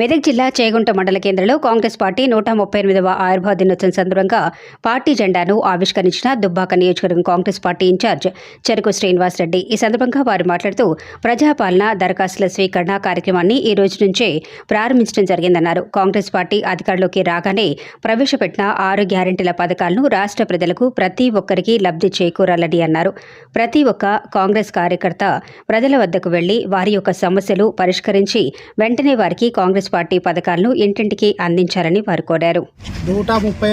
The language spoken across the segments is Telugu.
మెదక్ జిల్లా చేగుంట మండల కేంద్రంలో కాంగ్రెస్ పార్టీ నూట ముప్పై ఎనిమిదవ ఆవిర్భావ దినోత్సవం సందర్భంగా పార్టీ జెండాను ఆవిష్కరించిన దుబ్బాక నియోజకవర్గం కాంగ్రెస్ పార్టీ ఇన్ఛార్జ్ చెరుకు శ్రీనివాసరెడ్డి. ఈ సందర్భంగా వారు మాట్లాడుతూ ప్రజాపాలన దరఖాస్తుల స్వీకరణ కార్యక్రమాన్ని ఈ రోజు నుంచే ప్రారంభించడం జరిగిందన్నారు. కాంగ్రెస్ పార్టీ అధికారంలోకి రాగానే ప్రవేశపెట్టిన ఆరు గ్యారంటీల పథకాలను రాష్ట్ర ప్రజలకు ప్రతి ఒక్కరికి లబ్ధి చేకూరాలని అన్నారు. ప్రతి ఒక్క కాంగ్రెస్ కార్యకర్త ప్రజల వద్దకు వెళ్ళి వారి యొక్క సమస్యలు పరిష్కరించి వెంటనే వారికి కాంగ్రెస్ పార్టీ పథకాలను ఇంటింటికి అందించాలని వారు కోరారు. నూట ముప్పై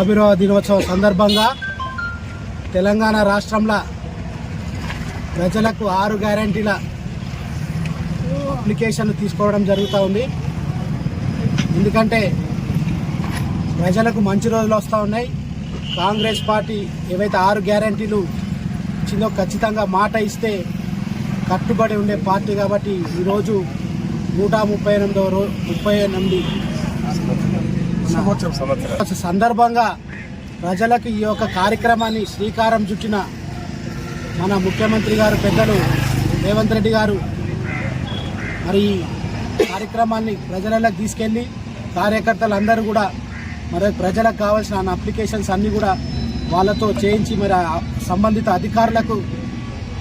ఆవిర్భావ దినోత్సవం సందర్భంగా తెలంగాణ రాష్ట్రంలో ప్రజలకు ఆరు గ్యారంటీల అప్లికేషన్లు తీసుకోవడం జరుగుతూ ఉంది. ఎందుకంటే ప్రజలకు మంచి రోజులు వస్తూ ఉన్నాయి. కాంగ్రెస్ పార్టీ ఏవైతే ఆరు గ్యారంటీలు ఇచ్చిందో ఖచ్చితంగా మాట ఇస్తే కట్టుబడి ఉండే పార్టీ కాబట్టి ఈరోజు నూట ముప్పై ఎనిమిదవ రో ముప్పై ఎనిమిది సందర్భంగా ప్రజలకు ఈ యొక్క కార్యక్రమాన్ని శ్రీకారం చుట్టిన మన ముఖ్యమంత్రి గారు పెద్దలు రేవంత్ రెడ్డి గారు మరి ఈ కార్యక్రమాన్ని ప్రజలకు తీసుకెళ్ళి కార్యకర్తలందరూ కూడా మరి ప్రజలకు కావాల్సిన అప్లికేషన్స్ అన్నీ కూడా వాళ్ళతో చేయించి మరి సంబంధిత అధికారులకు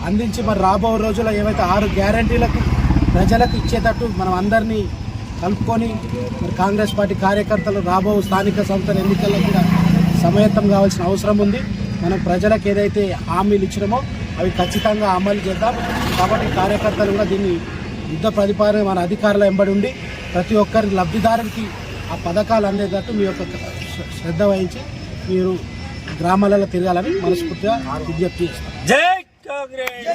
అందించి మరి రాబో రోజుల్లో ఏవైతే ఆరు గ్యారంటీలకు ప్రజలకు ఇచ్చేటట్టు మనం అందరినీ కలుపుకొని మరి కాంగ్రెస్ పార్టీ కార్యకర్తలు రాబో స్థానిక సంస్థల ఎన్నికల్లో కూడా సమయత్తం కావాల్సిన అవసరం ఉంది. మనం ప్రజలకు ఏదైతే హామీలు ఇచ్చినామో అవి ఖచ్చితంగా అమలు చేద్దాం. కాబట్టి కార్యకర్తలు కూడా దీన్ని యుద్ధ ప్రతిపాదన మన అధికారుల వెంబడి ఉండి ప్రతి ఒక్కరి లబ్ధిదారునికి ఆ పథకాలు అందేటట్టు మీ యొక్క శ్రద్ధ వహించి మీరు గ్రామాలలో తిరగాలని మనస్ఫూర్తిగా విజ్ఞప్తి చేస్తాం. జై కాంగ్రెస్!